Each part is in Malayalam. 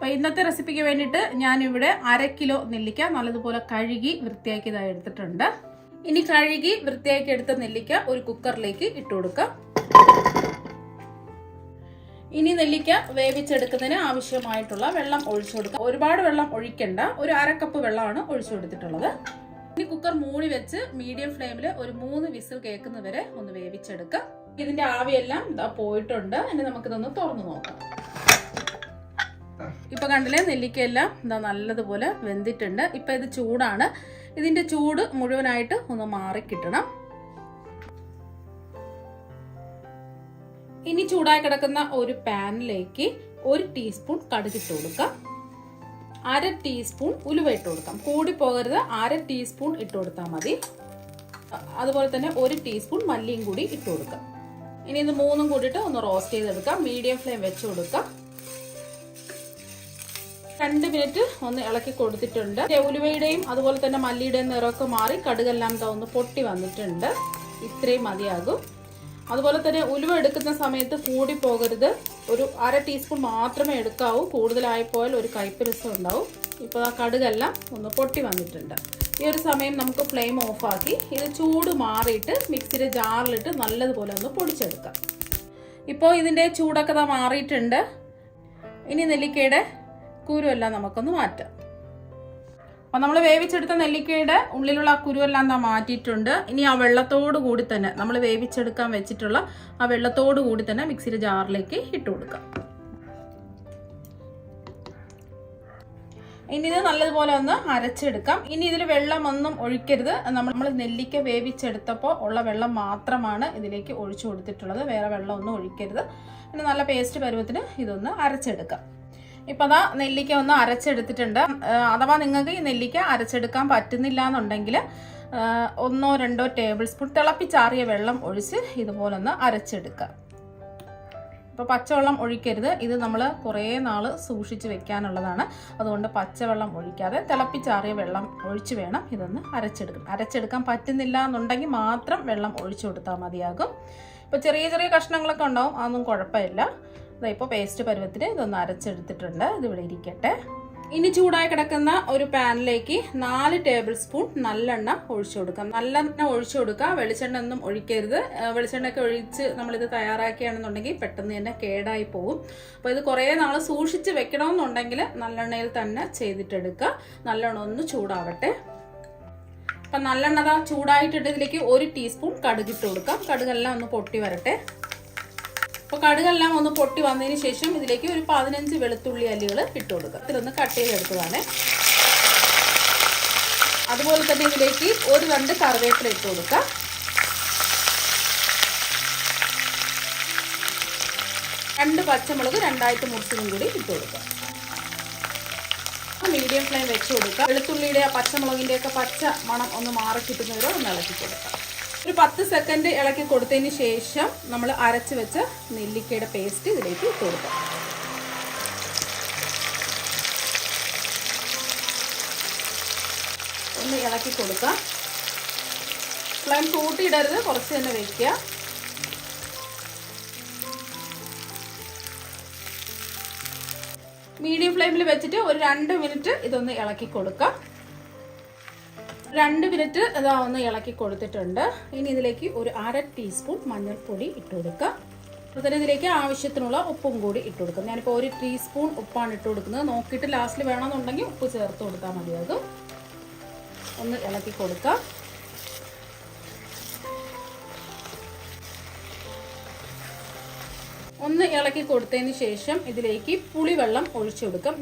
അപ്പോൾ ഇന്നത്തെ റെസിപ്പിക്ക് വേണ്ടിയിട്ട് ഞാനിവിടെ അര കിലോ നെല്ലിക്ക നല്ലതുപോലെ കഴുകി വൃത്തിയാക്കി വൃത്തിയാക്കിയതായി എടുത്തിട്ടുണ്ട്. ഇനി കഴുകി വൃത്തിയാക്കി എടുത്ത നെല്ലിക്ക ഒരു കുക്കറിലേക്ക് ഇട്ട് കൊടുക്കാം. ഇനി നെല്ലിക്ക വേവിച്ചെടുക്കുന്നതിന് ആവശ്യമായിട്ടുള്ള വെള്ളം ഒഴിച്ചു കൊടുക്കാം. ഒരുപാട് വെള്ളം ഒഴിക്കണ്ട. ഒരു അര കപ്പ് വെള്ളമാണ് ഒഴിച്ചു കൊടുത്തിട്ടുള്ളത്. ഇനി കുക്കർ മൂടി വെച്ച് മീഡിയം ഫ്ലെയിമിൽ ഒരു മൂന്ന് വിസിൽ കേൾക്കുന്നവരെ ഒന്ന് വേവിച്ചെടുക്കാം. ഇതിന്റെ ആവിയെല്ലാം പോയിട്ടുണ്ട്. ഇനി നമുക്കിതൊന്ന് തുറന്നു നോക്കാം. ഇപ്പൊ കണ്ടില്ലേ നെല്ലിക്കയെല്ലാം എന്താ നല്ലതുപോലെ വെന്തിട്ടുണ്ട്. ഇപ്പൊ ഇത് ചൂടാണ്. ഇതിന്റെ ചൂട് മുഴുവനായിട്ട് ഒന്ന് മാറി കിട്ടണം. ഇനി ചൂടായി കിടക്കുന്ന ഒരു പാനിലേക്ക് ഒരു ടീസ്പൂൺ കടുകിട്ട് കൊടുക്കാം അര ടീസ്പൂൺ ഉലുവ ഇട്ട് കൊടുക്കാം. കൂടി പോകരുത് അര ടീസ്പൂൺ ഇട്ട് കൊടുത്താൽ മതി. അതുപോലെ തന്നെ ഒരു ടീസ്പൂൺ മല്ലിയും കൂടി ഇട്ട് കൊടുക്കാം. ഇനി ഇത് മൂന്നും കൂടിയിട്ട് ഒന്ന് റോസ്റ്റ് ചെയ്തെടുക്കാം. മീഡിയം ഫ്ലെയിം വെച്ച് കൊടുക്കാം. രണ്ട് മിനിറ്റ് ഒന്ന് ഇളക്കി കൊടുത്തിട്ടുണ്ട്. ഉലുവയുടെയും അതുപോലെ തന്നെ മല്ലിയുടെയും നിറമൊക്കെ മാറി കടുകെല്ലാം ഇതാ ഒന്ന് പൊട്ടി വന്നിട്ടുണ്ട്. ഇത്രയും മതിയാകും. അതുപോലെ തന്നെ ഉലുവ എടുക്കുന്ന സമയത്ത് കൂടി പോകരുത്. ഒരു അര ടീസ്പൂൺ മാത്രമേ എടുക്കാവൂ. കൂടുതലായിപ്പോയാൽ ഒരു കയ്പ്പ് രസം ഉണ്ടാവും. ഇപ്പോൾ ആ കടുകെല്ലാം ഒന്ന് പൊട്ടി വന്നിട്ടുണ്ട്. ഈ ഒരു സമയം നമുക്ക് ഫ്ലെയിം ഓഫാക്കി ഇത് ചൂട് മാറിയിട്ട് മിക്സിയുടെ ജാറിലിട്ട് നല്ലതുപോലെ ഒന്ന് പൊടിച്ചെടുക്കാം. ഇപ്പോൾ ഇതിന്റെ ചൂടൊക്കെ മാറിയിട്ടുണ്ട്. ഇനി നെല്ലിക്കയുടെ കുരുവെല്ലാം നമുക്കൊന്ന് മാറ്റാം. അപ്പൊ നമ്മൾ വേവിച്ചെടുത്ത നെല്ലിക്കയുടെ ഉള്ളിലുള്ള ആ കുരുവെല്ലാം എന്താ മാറ്റിയിട്ടുണ്ട്. ഇനി ആ വെള്ളത്തോട് കൂടി തന്നെ നമ്മൾ വേവിച്ചെടുക്കാൻ വെച്ചിട്ടുള്ള ആ വെള്ളത്തോട് കൂടി തന്നെ മിക്സിയുടെ ജാറിലേക്ക് ഇട്ട് കൊടുക്കാം. ഇനി ഇത് നല്ലതുപോലെ ഒന്ന് അരച്ചെടുക്കാം. ഇനി ഇതിൽ വെള്ളം ഒന്നും ഒഴിക്കരുത്. നമ്മൾ നെല്ലിക്ക വേവിച്ചെടുത്തപ്പോൾ ഉള്ള വെള്ളം മാത്രമാണ് ഇതിലേക്ക് ഒഴിച്ചു കൊടുത്തിട്ടുള്ളത്. വേറെ വെള്ളം ഒന്നും ഒഴിക്കരുത്. പിന്നെ നല്ല പേസ്റ്റ് പരുവത്തിന് ഇതൊന്ന് അരച്ചെടുക്കാം. ഇപ്പം അതാ നെല്ലിക്ക ഒന്ന് അരച്ചെടുത്തിട്ടുണ്ട്. അഥവാ നിങ്ങൾക്ക് ഈ നെല്ലിക്ക അരച്ചെടുക്കാൻ പറ്റുന്നില്ല എന്നുണ്ടെങ്കിൽ ഒന്നോ രണ്ടോ ടേബിൾ സ്പൂൺ തിളപ്പിച്ചാറിയ വെള്ളം ഒഴിച്ച് ഇതുപോലെ ഒന്ന് അരച്ചെടുക്കുക. ഇപ്പോൾ പച്ചവെള്ളം ഒഴിക്കരുത്. ഇത് നമ്മൾ കുറേ നാൾ സൂക്ഷിച്ച് വെക്കാനുള്ളതാണ്. അതുകൊണ്ട് പച്ചവെള്ളം ഒഴിക്കാതെ തിളപ്പിച്ചാറിയ വെള്ളം ഒഴിച്ച് വേണം ഇതൊന്ന് അരച്ചെടുക്കും അരച്ചെടുക്കാൻ പറ്റുന്നില്ല എന്നുണ്ടെങ്കിൽ മാത്രം വെള്ളം ഒഴിച്ചു കൊടുത്താൽ മതിയാകും. ഇപ്പോൾ ചെറിയ ചെറിയ കഷ്ണങ്ങളൊക്കെ ഉണ്ടാവും. അതൊന്നും കുഴപ്പമില്ല. ഇപ്പോൾ പേസ്റ്റ് പരുവത്തിന് ഇതൊന്ന് അരച്ചെടുത്തിട്ടുണ്ട്. ഇതിവിടെ ഇരിക്കട്ടെ. ഇനി ചൂടായി കിടക്കുന്ന ഒരു പാനിലേക്ക് നാല് ടേബിൾ സ്പൂൺ നല്ലെണ്ണ ഒഴിച്ചു കൊടുക്കാം. നല്ലെണ്ണ ഒഴിച്ചു കൊടുക്കുക. വെളിച്ചെണ്ണ ഒന്നും ഒഴിക്കരുത്. വെളിച്ചെണ്ണയൊക്കെ ഒഴിച്ച് നമ്മളിത് തയ്യാറാക്കുകയാണെന്നുണ്ടെങ്കിൽ പെട്ടെന്ന് തന്നെ കേടായി പോകും അപ്പോൾ ഇത് കുറേ നാൾ സൂക്ഷിച്ച് വെക്കണമെന്നുണ്ടെങ്കിൽ നല്ലെണ്ണയിൽ തന്നെ ചെയ്തിട്ടെടുക്കുക. നല്ലെണ്ണ ഒന്ന് ചൂടാവട്ടെ. അപ്പം നല്ലെണ്ണ ചൂടായിട്ടിട്ട് ഇതിലേക്ക് ഒരു ടീസ്പൂൺ കടുകിട്ട് കൊടുക്കാം. കടുകെല്ലാം ഒന്ന് പൊട്ടി വരട്ടെ. അപ്പോൾ കടുകെല്ലാം ഒന്ന് പൊട്ടി വന്നതിന് ശേഷം ഇതിലേക്ക് ഒരു പതിനഞ്ച് വെളുത്തുള്ളി അല്ലികൾ ഇട്ട് കൊടുക്കുക. ഇതിലൊന്ന് കട്ട് ചെയ്തെടുത്തതാണ് അതുപോലെ തന്നെ ഇതിലേക്ക് ഒരു രണ്ട് കറിവേപ്പില ഇട്ട് കൊടുക്കുക. രണ്ട് പച്ചമുളക് രണ്ടായിട്ട് മുറിച്ചതും കൂടി ഇട്ട് കൊടുക്കുക. മീഡിയം ഫ്ലെയിം വെച്ച് കൊടുക്കുക. വെളുത്തുള്ളിയുടെ പച്ചമുളകിന്റെ ഒക്കെ പച്ച മണം ഒന്ന് മാറി കിട്ടുന്നവരോ ഒന്ന് ഇളക്കി കൊടുക്കുക. ഒരു പത്ത് സെക്കൻഡ് ഇളക്കി കൊടുത്തതിന് ശേഷം നമ്മൾ അരച്ച് വെച്ച നെല്ലിക്കയുടെ പേസ്റ്റ് ഇതിലേക്ക് കൊടുക്കാം. ഒന്ന് ഇളക്കി കൊടുക്കാം. ഫ്ലെയിം കൂട്ടിയിടരുത് കുറച്ച് തന്നെ വയ്ക്കുക മീഡിയം ഫ്ലെയിമിൽ വെച്ചിട്ട് ഒരു രണ്ട് മിനിറ്റ് ഇതൊന്ന് ഇളക്കി കൊടുക്കാം. രണ്ട് മിനിറ്റ് ഇതാ ഒന്ന് ഇളക്കി കൊടുത്തിട്ടുണ്ട്. ഇനി ഇതിലേക്ക് ഒരു അര ടീസ്പൂൺ മഞ്ഞൾപ്പൊടി ഇട്ട് കൊടുക്കുക. അപ്പോൾ തന്നെ ഇതിലേക്ക് ആവശ്യത്തിനുള്ള ഉപ്പും കൂടി ഇട്ട് കൊടുക്കും ഞാനിപ്പോൾ ഒരു ടീസ്പൂൺ ഉപ്പാണ് ഇട്ട് കൊടുക്കുന്നത്. നോക്കിയിട്ട് ലാസ്റ്റിൽ വേണമെന്നുണ്ടെങ്കിൽ ഉപ്പ് ചേർത്ത് കൊടുത്താൽ മതി അത്. ഒന്ന് ഇളക്കി കൊടുക്കാം ഒന്ന് ഇളക്കി കൊടുത്തതിന് ശേഷം ഇതിലേക്ക് പുളിവെള്ളം ഒഴിച്ചു കൊടുക്കാം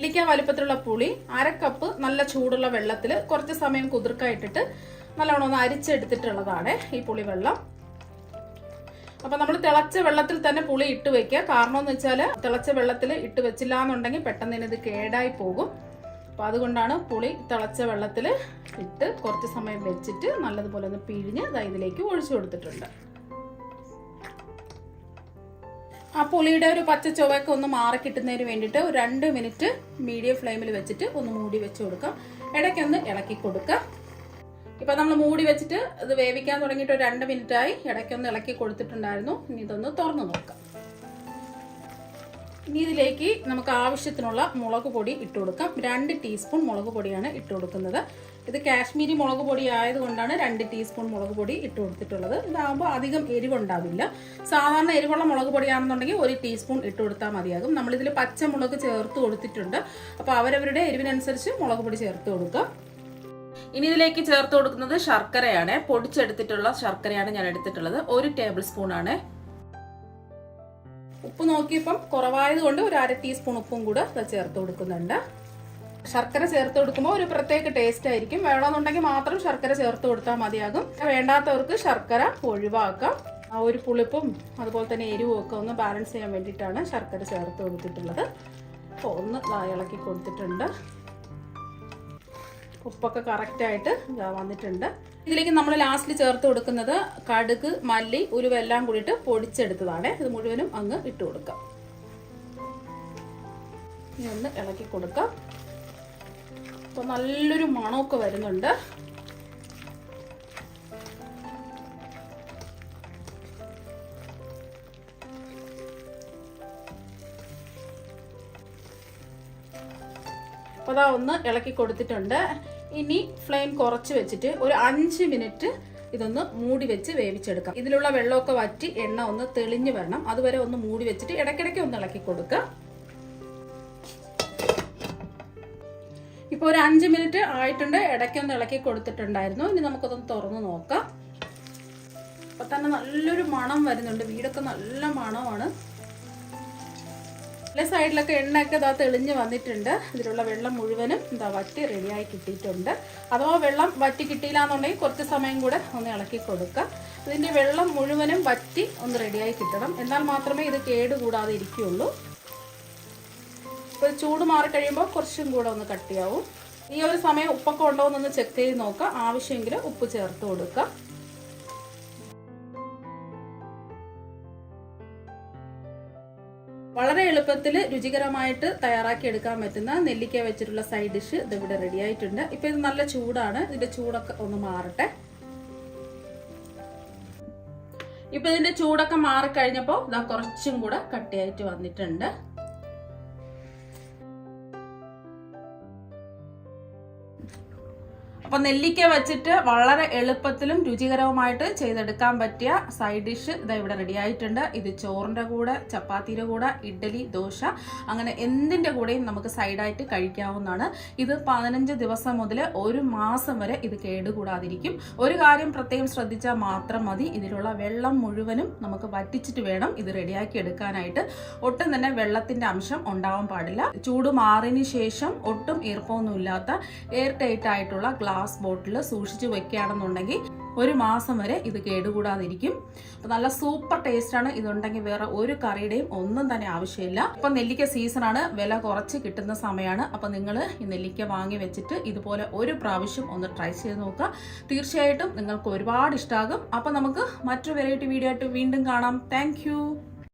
നെല്ലിക്ക വലുപ്പത്തിലുള്ള പുളി അര കപ്പ് നല്ല ചൂടുള്ള വെള്ളത്തിൽ കുറച്ച് സമയം കുതിർക്കായിട്ടിട്ട് നല്ലോണം ഒന്ന് അരിച്ചെടുത്തിട്ടുള്ളതാണ് ഈ പുളിവെള്ളം. അപ്പൊ നമ്മൾ തിളച്ച വെള്ളത്തിൽ തന്നെ പുളി ഇട്ട് വെക്കുക. കാരണം എന്ന് വെച്ചാൽ തിളച്ച വെള്ളത്തിൽ ഇട്ട് വെച്ചില്ല എന്നുണ്ടെങ്കിൽ പെട്ടെന്ന് തന്നെ ഇത് കേടായി പോകും. അപ്പൊ അതുകൊണ്ടാണ് പുളി തിളച്ച വെള്ളത്തിൽ ഇട്ട് കുറച്ച് സമയം വെച്ചിട്ട് നല്ലതുപോലെ ഒന്ന് പിഴിഞ്ഞ് ഇതിലേക്ക് ഒഴിച്ചു കൊടുത്തിട്ടുണ്ട്. ആ പുളിയുടെ ഒരു പച്ച ചുവയൊക്കെ ഒന്ന് മാറി കിട്ടുന്നതിന് വേണ്ടിയിട്ട് ഒരു രണ്ട് മിനിറ്റ് മീഡിയം ഫ്ലെയിമിൽ വെച്ചിട്ട് ഒന്ന് മൂടി വെച്ച് കൊടുക്കാം. ഇടയ്ക്കൊന്ന് ഇളക്കി കൊടുക്കാം. ഇപ്പം നമ്മൾ മൂടി വെച്ചിട്ട് ഇത് വേവിക്കാൻ തുടങ്ങിയിട്ട് ഒരു രണ്ട് മിനിറ്റ് ആയി ഇടയ്ക്കൊന്ന് ഇളക്കി കൊടുത്തിട്ടുണ്ടായിരുന്നു. ഇനി ഇതൊന്ന് തുറന്നു നോക്കാം. ഇനി ഇതിലേക്ക് നമുക്ക് ആവശ്യത്തിനുള്ള മുളക് പൊടി ഇട്ട് കൊടുക്കാം. രണ്ട് ടീസ്പൂൺ മുളക് പൊടിയാണ് ഇട്ട് കൊടുക്കുന്നത്. ഇത് കാശ്മീരി മുളക് പൊടി ആയതുകൊണ്ടാണ് രണ്ട് ടീസ്പൂൺ മുളക് പൊടി ഇട്ട് കൊടുത്തിട്ടുള്ളത്. ഇതാകുമ്പോൾ അധികം എരിവുണ്ടാവില്ല. സാധാരണ എരിവുള്ള മുളക് പൊടിയാണെന്നുണ്ടെങ്കിൽ ഒരു ടീസ്പൂൺ ഇട്ട് കൊടുത്താൽ മതിയാകും. നമ്മളിതിൽ പച്ചമുളക് ചേർത്ത് കൊടുത്തിട്ടുണ്ട്. അപ്പോൾ അവരവരുടെ എരിവിനനുസരിച്ച് മുളക് പൊടി ചേർത്ത് കൊടുക്കുക ഇനി ഇതിലേക്ക് ചേർത്ത് കൊടുക്കുന്നത് ശർക്കരയാണ്. പൊടിച്ചെടുത്തിട്ടുള്ള ശർക്കരയാണ് ഞാൻ എടുത്തിട്ടുള്ളത്. ഒരു ടേബിൾ സ്പൂൺ ആണ്. ഉപ്പ് നോക്കിയപ്പം കുറവായത് കൊണ്ട് ഒരു അര ടീസ്പൂൺ ഉപ്പും കൂടെ ചേർത്ത് കൊടുക്കുന്നുണ്ട്. ശർക്കര ചേർത്ത് കൊടുക്കുമ്പോൾ ഒരു പ്രത്യേക ടേസ്റ്റ് ആയിരിക്കും. വേണമെന്നുണ്ടെങ്കിൽ മാത്രം ശർക്കര ചേർത്ത് കൊടുത്താൽ മതിയാകും. വേണ്ടാത്തവർക്ക് ശർക്കര ഒഴിവാക്കാം. ആ ഒരു പുളിപ്പും അതുപോലെ തന്നെ എരിവും ഒക്കെ ഒന്ന് ബാലൻസ് ചെയ്യാൻ വേണ്ടിയിട്ടാണ് ശർക്കര ചേർത്ത് കൊടുത്തിട്ടുള്ളത്. അപ്പോൾ ഒന്ന് ഇളക്കി കൊടുത്തിട്ടുണ്ട്. ഉപ്പൊക്കെ കറക്റ്റായിട്ട് വന്നിട്ടുണ്ട്. ഇതിലേക്ക് നമ്മൾ ലാസ്റ്റിൽ ചേർത്ത് കൊടുക്കുന്നത് കടുക് മല്ലി ഉരുവെല്ലാം കൂടിയിട്ട് പൊടിച്ചെടുത്തതാണ്. ഇത് മുഴുവനും അങ്ങ് ഇട്ട് കൊടുക്കാം. ഒന്ന് ഇളക്കി കൊടുക്കാം. അപ്പോൾ നല്ലൊരു മണമൊക്കെ വരുന്നുണ്ട്. അപ്പോൾ അതാ ഒന്ന് ഇളക്കി കൊടുത്തിട്ടുണ്ട്. ഇനി ഫ്ലെയിം കുറച്ച് വെച്ചിട്ട് ഒരു അഞ്ച് മിനിറ്റ് ഇതൊന്ന് മൂടി വെച്ച് വേവിച്ചെടുക്കാം. ഇതിലുള്ള വെള്ളമൊക്കെ വറ്റി എണ്ണ ഒന്ന് തെളിഞ്ഞു വരണം. അതുവരെ ഒന്ന് മൂടി വെച്ചിട്ട് ഇടയ്ക്കിടയ്ക്ക് ഒന്ന് ഇളക്കി കൊടുക്കുക ഇപ്പോൾ ഒരു അഞ്ച് മിനിറ്റ് ആയിട്ടുണ്ട്. ഇടയ്ക്കൊന്ന് ഇളക്കി കൊടുത്തിട്ടുണ്ടായിരുന്നു. ഇനി നമുക്കൊന്ന് തുറന്ന് നോക്കാം. അപ്പൊ തന്നെ നല്ലൊരു മണം വരുന്നുണ്ട്. വീടൊക്കെ നല്ല മണമാണ്. എല്ലാ സൈഡിലൊക്കെ എണ്ണയൊക്കെ ഇതാ തെളിഞ്ഞ് വന്നിട്ടുണ്ട്. ഇതിലുള്ള വെള്ളം മുഴുവനും ഇതാ വറ്റി റെഡിയായി കിട്ടിയിട്ടുണ്ട്. അഥവാ വെള്ളം വറ്റി കിട്ടിയില്ല എന്നുണ്ടെങ്കിൽ കുറച്ച് സമയം കൂടെ ഒന്ന് ഇളക്കി കൊടുക്കുക ഇതിന്റെ വെള്ളം മുഴുവനും വറ്റി ഒന്ന് റെഡിയായി കിട്ടണം. എന്നാൽ മാത്രമേ ഇത് കേടുകൂടാതെ ഇരിക്കുകയുള്ളൂ. ഇപ്പോൾ ചൂട് മാറി കഴിയുമ്പോൾ കുറച്ചും കൂടെ ഒന്ന് കട്ടിയാവും ഈ ഒരു സമയം ഉപ്പൊക്കെ ഉണ്ടോ എന്നൊന്ന് ചെക്ക് ചെയ്ത് നോക്കുക. ആവശ്യമെങ്കിൽ ഉപ്പ് ചേർത്ത് കൊടുക്കുക. വളരെ എളുപ്പത്തിൽ രുചികരമായിട്ട് തയ്യാറാക്കി എടുക്കാൻ പറ്റുന്ന നെല്ലിക്ക വെച്ചിട്ടുള്ള സൈഡ് ഡിഷ് ഇതിവിടെ റെഡി ആയിട്ടുണ്ട്. ഇപ്പൊ ഇത് നല്ല ചൂടാണ്. ഇതിന്റെ ചൂടൊക്കെ ഒന്ന് മാറട്ടെ. ഇപ്പൊ ഇതിന്റെ ചൂടൊക്കെ മാറിക്കഴിഞ്ഞപ്പോ ഇതാ കുറച്ചും കൂടെ കട്ടിയായിട്ട് വന്നിട്ടുണ്ട്. അപ്പൊ നെല്ലിക്ക വെച്ചിട്ട് വളരെ എളുപ്പത്തിലും രുചികരവുമായിട്ട് ചെയ്തെടുക്കാൻ പറ്റിയ സൈഡ് ഡിഷ് ഇതാ ഇവിടെ റെഡി ആയിട്ടുണ്ട്. ഇത് ചോറിന്റെ കൂടെ ചപ്പാത്തിയുടെ കൂടെ ഇഡ്ഡലി ദോശ അങ്ങനെ എന്തിന്റെ കൂടെയും നമുക്ക് സൈഡായിട്ട് കഴിക്കാവുന്നതാണ്. ഇത് പതിനഞ്ച് ദിവസം മുതൽ ഒരു മാസം വരെ ഇത് കേടുകൂടാതിരിക്കും. ഒരു കാര്യം പ്രത്യേകം ശ്രദ്ധിച്ചാൽ മാത്രം മതി. ഇതിലുള്ള വെള്ളം മുഴുവനും നമുക്ക് വറ്റിച്ചിട്ട് വേണം ഇത് റെഡിയാക്കി എടുക്കാനായിട്ട്. ഒട്ടും തന്നെ വെള്ളത്തിന്റെ അംശം ഉണ്ടാവാൻ പാടില്ല. ചൂട് മാറിന് ശേഷം ഒട്ടും ഈർപ്പമൊന്നുമില്ലാത്ത എയർ ടൈറ്റ് ആയിട്ടുള്ള ഗ്ലാസ് ബോട്ടിൽ സൂക്ഷിച്ച് വെക്കുകയാണെന്നുണ്ടെങ്കിൽ ഒരു മാസം വരെ ഇത് കേടുകൂടാതിരിക്കും. അപ്പൊ നല്ല സൂപ്പർ ടേസ്റ്റ് ആണ്. ഇതുണ്ടെങ്കിൽ വേറെ ഒരു കറിയുടെയും ഒന്നും തന്നെ ആവശ്യമില്ല. ഇപ്പൊ നെല്ലിക്ക സീസൺ ആണ്. വില കുറച്ച് കിട്ടുന്ന സമയമാണ്. അപ്പൊ നിങ്ങൾ ഈ നെല്ലിക്ക വാങ്ങി വെച്ചിട്ട് ഇതുപോലെ ഒരു പ്രാവശ്യം ഒന്ന് ട്രൈ ചെയ്ത് നോക്കുക. തീർച്ചയായിട്ടും നിങ്ങൾക്ക് ഒരുപാട് ഇഷ്ടമാകും അപ്പൊ നമുക്ക് മറ്റൊരു വെറൈറ്റി വീഡിയോ ആയിട്ട് വീണ്ടും കാണാം. താങ്ക്